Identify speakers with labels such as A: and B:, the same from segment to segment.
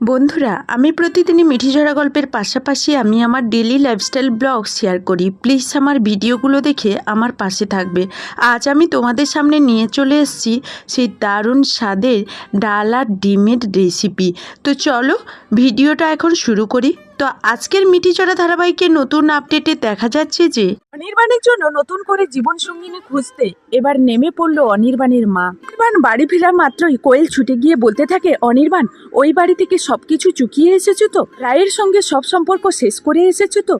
A: বন্ধুরা, আমি প্রতিদিনই মিঠিঝরা গল্পের পাশাপাশি আমি আমার ডেলি লাইফস্টাইল ব্লগ শেয়ার করি। প্লিজ আমার ভিডিওগুলো দেখে আমার পাশে থাকবে। আজ আমি তোমাদের সামনে নিয়ে চলে এসেছি সেই দারুণ স্বাদের ডাল আর ডিমের রেসিপি তো চলো, ভিডিওটা এখন শুরু করি। তো আজকের মিটি চড়া ধারাবাহিকে নতুন আপডেটে দেখা যাচ্ছে যে
B: অনির্বাণের জন্য নতুন করে জীবন সঙ্গিনী খুঁজতে এবার নেমে পড়ল অনির্বাণের মা। অনির্বাণ বাড়ি ফেরা মাত্রই কোয়েল ছুটে গিয়ে বলতে থাকে, অনির্বাণ, ওই বাড়ি থেকে সবকিছু চুকিয়ে এসেছ তো? রায়ের সঙ্গে সব সম্পর্ক শেষ করে এসেছ তো?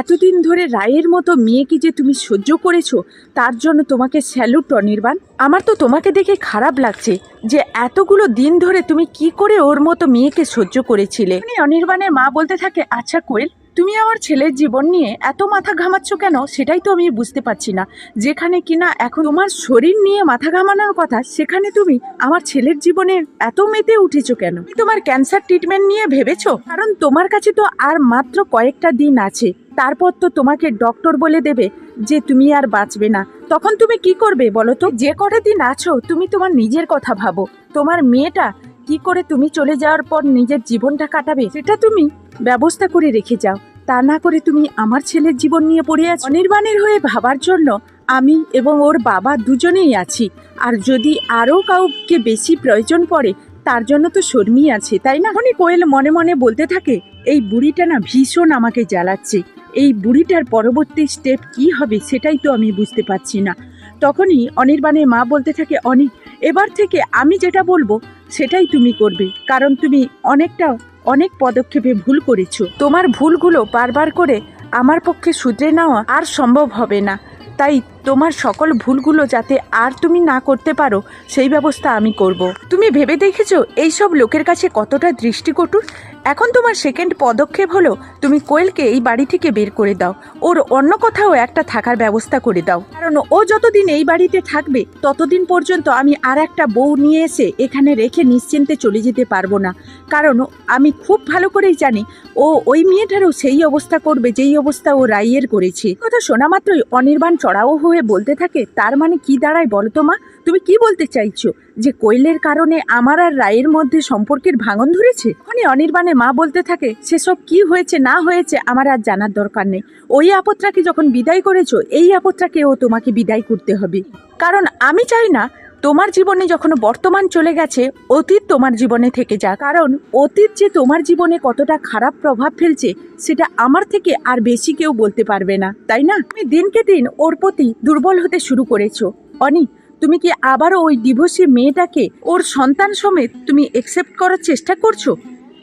B: এতদিন ধরে রায়ের মতো মেয়েকে যে তুমি সহ্য করেছ, তার জন্য তোমাকে স্যালুট অনির্বাণ আমার তো তোমাকে দেখে খারাপ লাগছে যে এতগুলো দিন ধরে তুমি কি করে ওর মতো মেয়েকে সহ্য করেছিলে। অনির্বাণের মা বলতে থাকে আচ্ছা কোয়েল তুমি আমার ছেলের জীবন নিয়ে এত মাথা ঘামাচ্ছ কেন সেটাই তো আমি বুঝতে পারছি না। যেখানে কিনা এখন তোমার শরীর নিয়ে মাথা ঘামানোর কথা, সেখানে তুমি আমার ছেলের জীবনে এত মেতে উঠেছো কেন? তুমি তোমার ক্যান্সার ট্রিটমেন্ট নিয়ে ভেবেছো? কারণ তোমার কাছে তো আর মাত্র কয়েকটা দিন আছে। তারপর তো তোমাকে ডক্টর বলে দেবে যে তুমি আর বাঁচবে না। তখন তুমি কি করবে বলো তো? যে কটা দিন আছো, তুমি তোমার নিজের কথা ভাবো। তোমার মেয়েটা কি করে তুমি চলে যাওয়ার পর নিজের জীবনটা কাটাবে, সেটা তুমি ব্যবস্থা করে রেখে যাও। তা না করে তুমি আমার ছেলের জীবন নিয়ে পড়ে আছো। অনির্বাণের হয়ে ভাবার জন্য আমি এবং ওর বাবা দুজনেই আছি। আর যদি আরও কাউকে বেশি প্রয়োজন পড়ে, তার জন্য তো শর্মি আছে, তাই না? এখনই কোয়েল মনে মনে বলতে থাকে, এই বুড়িটা না ভীষণ আমাকে জ্বালাচ্ছে। এই বুড়িটার পরবর্তী স্টেপ কি হবে সেটাই তো আমি বুঝতে পারছি না। তখনই অনির্বাণের মা বলতে থাকে, অনিক, এবার থেকে আমি যেটা বলব সেটাই তুমি করবে, কারণ তুমি অনেকটা, অনেক পদক্ষেপে ভুল করেছ। তোমার ভুলগুলো বারবার করে আমার পক্ষে শুধরে নেওয়া আর সম্ভব হবে না। তাই তোমার সকল ভুলগুলো যাতে আর তুমি না করতে পারো, সেই ব্যবস্থা আমি করব। তুমি ভেবে দেখেছ, এইসব লোকের কাছে কতটা দৃষ্টিকটুর? এখন তোমার সেকেন্ড পদক্ষেপ হলো, তুমি কোয়েলকে এই বাড়ি থেকে বের করে দাও। ওর অন্য কোথাও একটা থাকার ব্যবস্থা করে দাও। কারণ ও যতদিন এই বাড়িতে থাকবে, ততদিন পর্যন্ত আমি আর একটা বউ নিয়ে এসে এখানে রেখে নিশ্চিন্তে চলে যেতে পারব না। কারণ আমি খুব ভালো করেই জানি, ও ওই মেয়েটারও সেই অবস্থা করবে, যেই অবস্থা ও রাইয়ের করেছে। কথা শোনা মাত্রই অনির্বাণ চড়াও হয়ে বলতে থাকে, তার মানে কি দাঁড়ায় বলো তো মা? তুমি কি বলতে চাইছো? যে কোয়েলের কারণে আমার আর রায়ের মধ্যে সম্পর্কের ভাঙন ধরেছে? মানে অনির্বাণের মা বলতে থাকে, সেসব কি হয়েছে, না হয়েছে, আমার আর জানার দরকার নেই। ওই আপত্রাকে যখন বিদায় করেছ, এই আপত্রাকেও তোমাকে বিদায় করতে হবে। কারণ আমি চাই না, তোমার জীবনে যখন বর্তমান চলে গেছে, অতীত তোমার জীবনে থেকে যা কারণ অতীত যে তোমার জীবনে কতটা খারাপ প্রভাব ফেলছে, সেটা আমার থেকে আর বেশি কেউ বলতে পারবে না, তাই না? তুমি দিনকে দিন ওর প্রতি দুর্বল হতে শুরু করেছ। অনি, তুমি কি আবারও ওই ডিভোর্সি মেয়েটাকে, ওর সন্তান সমেত তুমি একসেপ্ট করার চেষ্টা করছ?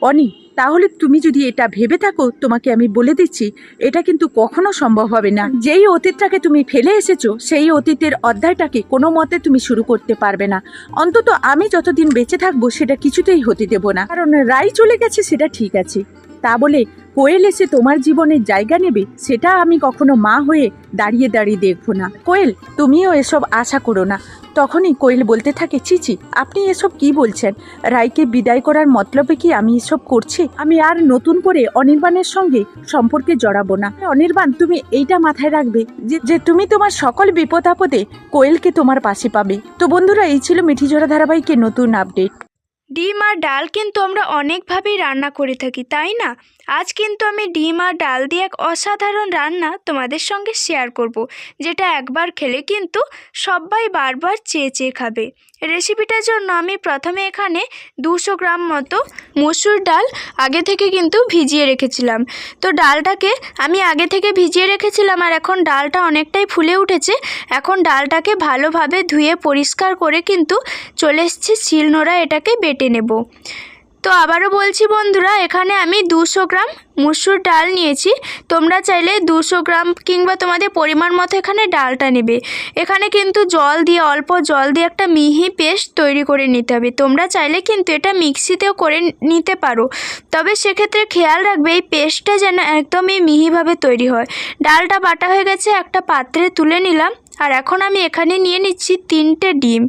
B: অনি, তাহলে তুমি যদি এটা ভেবে থাকো, তোমাকে আমি বলে দিচ্ছি, এটা কিন্তু কখনো সম্ভব হবে না। যেই অতীতটাকে তুমি ফেলে এসেছ, সেই অতীতের অধ্যায়টাকে কোনো মতে তুমি শুরু করতে পারবে না। অন্তত আমি যতদিন বেঁচে থাকব, সেটা কিছুতেই হতে দেব না। কারণ রায় চলে গেছে, সেটা ঠিক আছে। তা বলে কোয়েল এসে তোমার জীবনে জায়গা নেবে, সেটা আমি কখনো মা হয়ে দাঁড়িয়ে দাঁড়িয়ে দেখব না। কোয়েল, তুমিও এসব আশা করো না। তখনই কোয়েল বলতে থাকে চিচি আপনি এসব কি বলছেন? রায়কে বিদায় করার মতলবে কি আমি এসব করছি? আমি আর নতুন করে অনির্বাণের সঙ্গে সম্পর্কে জড়াবো না। অনির্বাণ, তুমি এইটা মাথায় রাখবে যে যে তুমি তোমার সকল বিপদ আপদে কোয়েলকে তোমার পাশে পাবে। তো বন্ধুরা, এই ছিল মিঠিঝরা ধারাবাহিকের নতুন আপডেট।
C: ডিম আর ডাল কিন্তু আমরা অনেকভাবেই রান্না করে থাকি, তাই না? আজ কিন্তু আমি ডিম আর ডাল দিয়ে এক অসাধারণ রান্না তোমাদের সঙ্গে শেয়ার করব। যেটা একবার খেলে কিন্তু সবাই বারবার চেয়ে চেয়ে খাবে। রেসিপিটার জন্য আমি প্রথমে এখানে দুশো গ্রাম মতো মসুর ডাল আগে থেকে কিন্তু ভিজিয়ে রেখেছিলাম। তো ডালটাকে আমি আগে থেকে ভিজিয়ে রেখেছিলাম আর এখন ডালটা অনেকটাই ফুলে উঠেছে। এখন ডালটাকে ভালোভাবে ধুয়ে পরিষ্কার করে কিন্তু চলে এসেছি শিলনোড়া এটাকে বেটে নেব। তো আবারও বলছি বন্ধুরা, এখানে আমি দুশো গ্রাম মুসুর ডাল নিয়েছি। তোমরা চাইলে দুশো গ্রাম কিংবা তোমাদের পরিমাণ মতো এখানে ডালটা নেবে। এখানে কিন্তু জল দিয়ে, অল্প জল দিয়ে একটা মিহি পেস্ট তৈরি করে নিতে হবে। তোমরা চাইলে কিন্তু এটা মিক্সিতেও করে নিতে পারো। তবে সেক্ষেত্রে খেয়াল রাখবে, এই পেস্টটা যেন একদমই মিহিভাবে তৈরি হয়। ডালটা বাটা হয়ে গেছে, একটা পাত্রে তুলে নিলাম। আর এখন আমি এখানে নিয়ে নিচ্ছি তিনটে ডিম।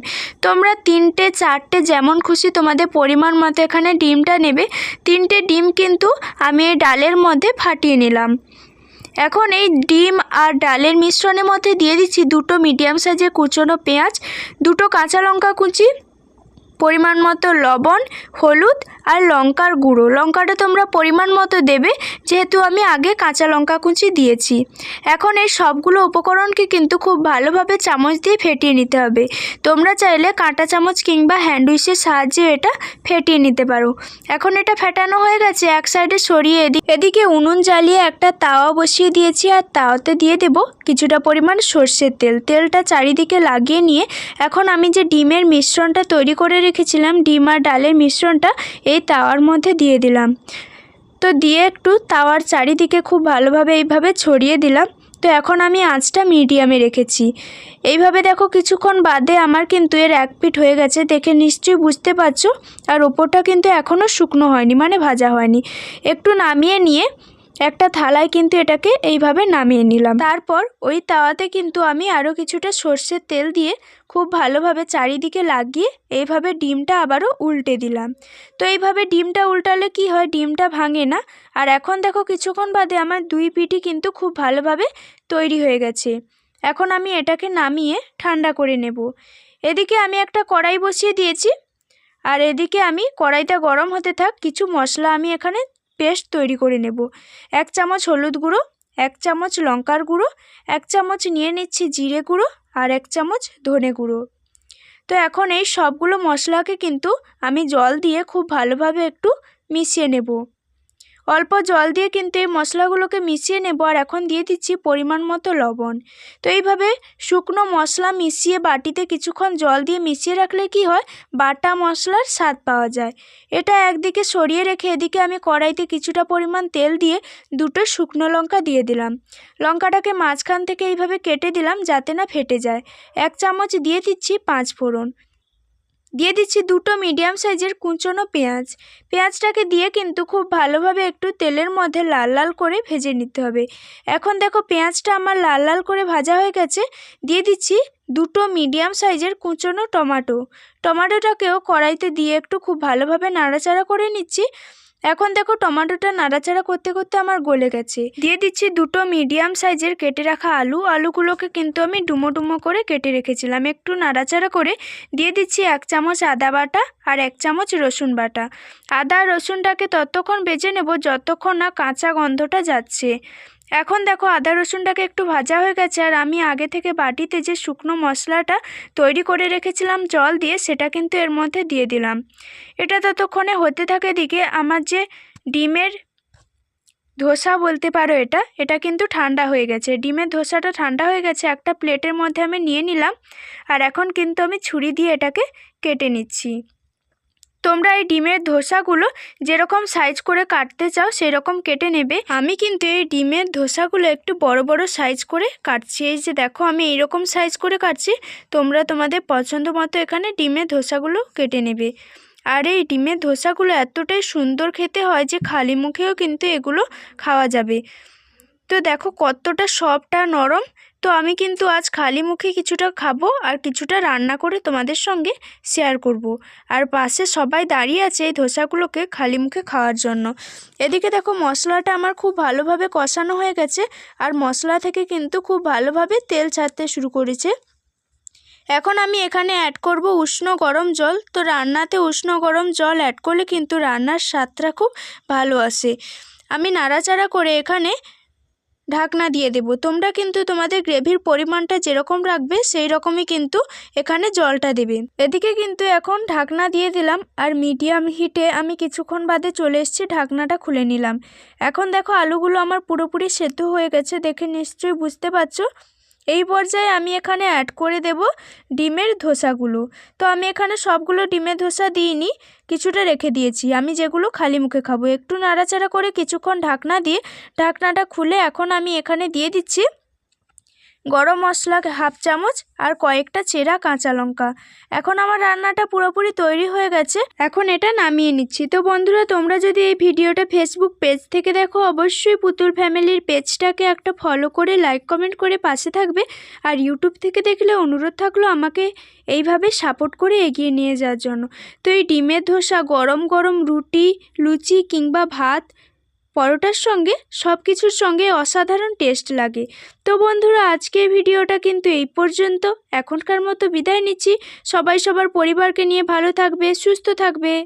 C: তোমরা তিনটে, চারটে যেমন খুশি তোমাদের পরিমাণ মতো এখানে ডিমটা নেবে। তিনটে ডিম কিন্তু আমি এই ডালের মধ্যে ফাটিয়ে নিলাম। এখন এই ডিম আর ডালের মিশ্রণের মধ্যে দিয়ে দিচ্ছি দুটো মিডিয়াম সাইজের কুচনো পেঁয়াজ, দুটো কাঁচা লঙ্কা কুচি, পরিমাণ মতো লবণ, হলুদ আর লঙ্কার গুঁড়ো। লঙ্কাটা তোমরা পরিমাণ মতো দেবে, যেহেতু আমি আগে কাঁচা লঙ্কা কুচি দিয়েছি। এখন এই সবগুলো উপকরণকে কিন্তু খুব ভালোভাবে চামচ দিয়ে ফেটিয়ে নিতে হবে। তোমরা চাইলে কাঁটা চামচ কিংবা হ্যান্ডউইচের সাহায্যে এটা ফেটিয়ে নিতে পারো। এখন এটা ফেটানো হয়ে গেছে, এক সাইডে সরিয়ে এদিকে এদিকে উনুন জ্বালিয়ে একটা তাওয়া বসিয়ে দিয়েছি, আর তাওয়াতে দিয়ে দেব কিছুটা পরিমাণ সর্ষের তেল। তেলটা চারিদিকে লাগিয়ে নিয়ে এখন আমি যে ডিমের মিশ্রণটা তৈরি করে রেখেছিলাম, ডিম আর ডালের মিশ্রণটা, এই তাওয়ার মধ্যে দিয়ে দিলাম। তো দিয়ে একটু তাওয়ার চারিদিকে খুব ভালোভাবে এইভাবে ছড়িয়ে দিলাম। তো এখন আমি আঁচটা মিডিয়ামে রেখেছি। এইভাবে দেখো কিছুক্ষণ বাদে আমার কিন্তু এর এক পিঠ হয়ে গেছে। দেখে নিশ্চয়ই বুঝতে পারছ। আর ওপরটা কিন্তু এখনও শুকনো হয়নি মানে ভাজা হয়নি। একটু নামিয়ে নিয়ে একটা থালায় কিন্তু এটাকে এইভাবে নামিয়ে নিলাম। তারপর ওই তাওয়াতে কিন্তু আমি আরও কিছুটা সর্ষের তেল দিয়ে খুব ভালোভাবে চারিদিকে লাগিয়ে এইভাবে ডিমটা আবারও উল্টে দিলাম। তো এইভাবে ডিমটা উল্টালে কি হয়? ডিমটা ভাঙে না। আর এখন দেখো কিছুক্ষণ বাদে আমার দুই পিঠই কিন্তু খুব ভালোভাবে তৈরি হয়ে গেছে। এখন আমি এটাকে নামিয়ে ঠান্ডা করে নেব। এদিকে আমি একটা কড়াই বসিয়ে দিয়েছি। আর এদিকে আমি কড়াইটা গরম হতে থাক, কিছু মশলা আমি এখানে পেস্ট তৈরি করে নেব। এক চামচ হলুদ গুঁড়ো, এক চামচ লঙ্কার গুঁড়ো, এক চামচ নিয়ে নিচ্ছি জিরে গুঁড়ো আর এক চামচ ধনে গুঁড়ো। তো এখন এই সবগুলো মশলাকে কিন্তু আমি জল দিয়ে খুব ভালোভাবে একটু মিশিয়ে নেব। অল্প জল দিয়ে কিন্তু এই মশলাগুলোকে মিশিয়ে নেব আর এখন দিয়ে দিচ্ছি পরিমাণ মতো লবণ। তো এইভাবে শুকনো মশলা মিশিয়ে বাটিতে কিছুক্ষণ জল দিয়ে মিশিয়ে রাখলে কি হয়? বাটা মশলার স্বাদ পাওয়া যায়। এটা একদিকে সরিয়ে রেখে এদিকে আমি কড়াইতে কিছুটা পরিমাণ তেল দিয়ে দুটো শুকনো লঙ্কা দিয়ে দিলাম। লঙ্কাটাকে মাঝখান থেকে এইভাবে কেটে দিলাম যাতে না ফেটে যায়। এক চামচ দিয়ে দিচ্ছি পাঁচ ফোড়ন। দিয়ে দিচ্ছি দুটো মিডিয়াম সাইজের কুঁচনো পেঁয়াজ। পেঁয়াজটাকে দিয়ে কিন্তু খুব ভালোভাবে একটু তেলের মধ্যে লাল লাল করে ভেজে নিতে হবে। এখন দেখো পেঁয়াজটা আমার লাল লাল করে ভাজা হয়ে গেছে। দিয়ে দিচ্ছি দুটো মিডিয়াম সাইজের কুঁচনো টমাটো। টমাটোটাকেও কড়াইতে দিয়ে একটু খুব ভালোভাবে নাড়াচাড়া করে নিচ্ছি। এখন দেখো টমেটোটা নাড়াচাড়া করতে করতে আমার গলে গেছে। দিয়ে দিচ্ছি দুটো মিডিয়াম সাইজের কেটে রাখা আলু। আলুগুলোকে কিন্তু আমি ডুমো ডুমো করে কেটে রেখেছিলাম। একটু নাড়াচাড়া করে দিয়ে দিচ্ছি এক চামচ আদা বাটা আর এক চামচ রসুন বাটা। আদা রসুনটাকে ততক্ষণ বেজে নেব যতক্ষণ না কাঁচা গন্ধটা যাচ্ছে। এখন দেখো আদা রসুনটাকে একটু ভাজা হয়ে গেছে, আর আমি আগে থেকে বাটিতে যে শুকনো মশলাটা তৈরি করে রেখেছিলাম জল দিয়ে, সেটা কিন্তু এর মধ্যে দিয়ে দিলাম। এটা ততক্ষণে হতে থাকে দিকে আমার যে ডিমের ধোসা বলতে পারো এটা এটা কিন্তু ঠান্ডা হয়ে গেছে। ডিমের ধোসাটা ঠান্ডা হয়ে গেছে, একটা প্লেটের মধ্যে আমি নিয়ে নিলাম, আর এখন কিন্তু আমি ছুরি দিয়ে এটাকে কেটে নিচ্ছি। তোমরা এই ডিমের ধোসাগুলো যেরকম সাইজ করে কাটতে চাও, সেরকম কেটে নেবে। আমি কিন্তু এই ডিমের ধোসাগুলো একটু বড় বড় সাইজ করে কাটছি। এই যে দেখো, আমি এইরকম সাইজ করে কাটছি, তোমরা তোমাদের পছন্দ মতো এখানে ডিমের ধোসাগুলো কেটে নেবে। আর এই ডিমের ধোসাগুলো এতটাই সুন্দর খেতে হয় যে খালি মুখেও কিন্তু এগুলো খাওয়া যাবে। তো দেখো কতটা সফট আর নরম। তো আমি কিন্তু আজ খালি মুখে কিছুটা খাব আর কিছুটা রান্না করে তোমাদের সঙ্গে শেয়ার করব। আর পাশে সবাই দাঁড়িয়ে আছে এই ধোসাগুলোকে খালি মুখে খাওয়ার জন্য। এদিকে দেখো মশলাটা আমার খুব ভালোভাবে কষানো হয়ে গেছে আর মশলা থেকে কিন্তু খুব ভালোভাবে তেল ছাড়তে শুরু করেছে। এখন আমি এখানে অ্যাড করব উষ্ণ গরম জল। তো রান্নাতে উষ্ণ গরম জল অ্যাড করলে কিন্তু রান্নার স্বাদটা খুব ভালো আসে। আমি নাড়াচাড়া করে এখানে ঢাকনা দিয়ে দেব। তোমরা কিন্তু তোমাদের গ্রেভির পরিমাণটা যেরকম রাখবে, সেই রকমই কিন্তু এখানে জলটা দেবে। এদিকে কিন্তু এখন ঢাকনা দিয়ে দিলাম আর মিডিয়াম হিটে আমি কিছুক্ষণ বাদে চলে এসেছি, ঢাকনাটা খুলে নিলাম। এখন দেখো আলুগুলো আমার পুরোপুরি সেদ্ধ হয়ে গেছে, দেখে নিশ্চয়ই বুঝতে পারছ। এই পর্যায়ে আমি এখানে অ্যাড করে দেব ডিমের ধোসাগুলো। তো আমি এখানে সবগুলো ডিমের ধোসা দিইনি, কিছুটা রেখে দিয়েছি। আমি যেগুলো খালি মুখে খাব। একটু নাড়াচাড়া করে কিছুক্ষণ ঢাকনা দিয়ে, ঢাকনাটা খুলে এখন আমি এখানে দিয়ে দিচ্ছি। গরম মশলা হাফ চামচ আর কয়েকটা চেরা কাঁচা লঙ্কা। এখন আমার রান্নাটা পুরোপুরি তৈরি হয়ে গেছে। এখন এটা নামিয়ে নিচ্ছি। তো বন্ধুরা, তোমরা যদি এই ভিডিওটা ফেসবুক পেজ থেকে দেখো, অবশ্যই পুতুল ফ্যামিলির পেজটাকে একটা ফলো করে লাইক কমেন্ট করে পাশে থাকবে। আর ইউটিউব থেকে দেখলে অনুরোধ থাকল আমাকে এইভাবে সাপোর্ট করে এগিয়ে নিয়ে যাওয়ার জন্য। তো এই ডিমের ধোসা, গরম গরম রুটি, লুচি কিংবা ভাত পরোটার সঙ্গে সব কিছুর সঙ্গে অসাধারণ টেস্ট লাগে। তো বন্ধুরা আজকে ভিডিওটা কিন্তু এই পর্যন্ত। এখনকার মতো বিদায় নিচ্ছি। সবাই সবার পরিবারকে নিয়ে ভালো থাকবে, সুস্থ থাকবে।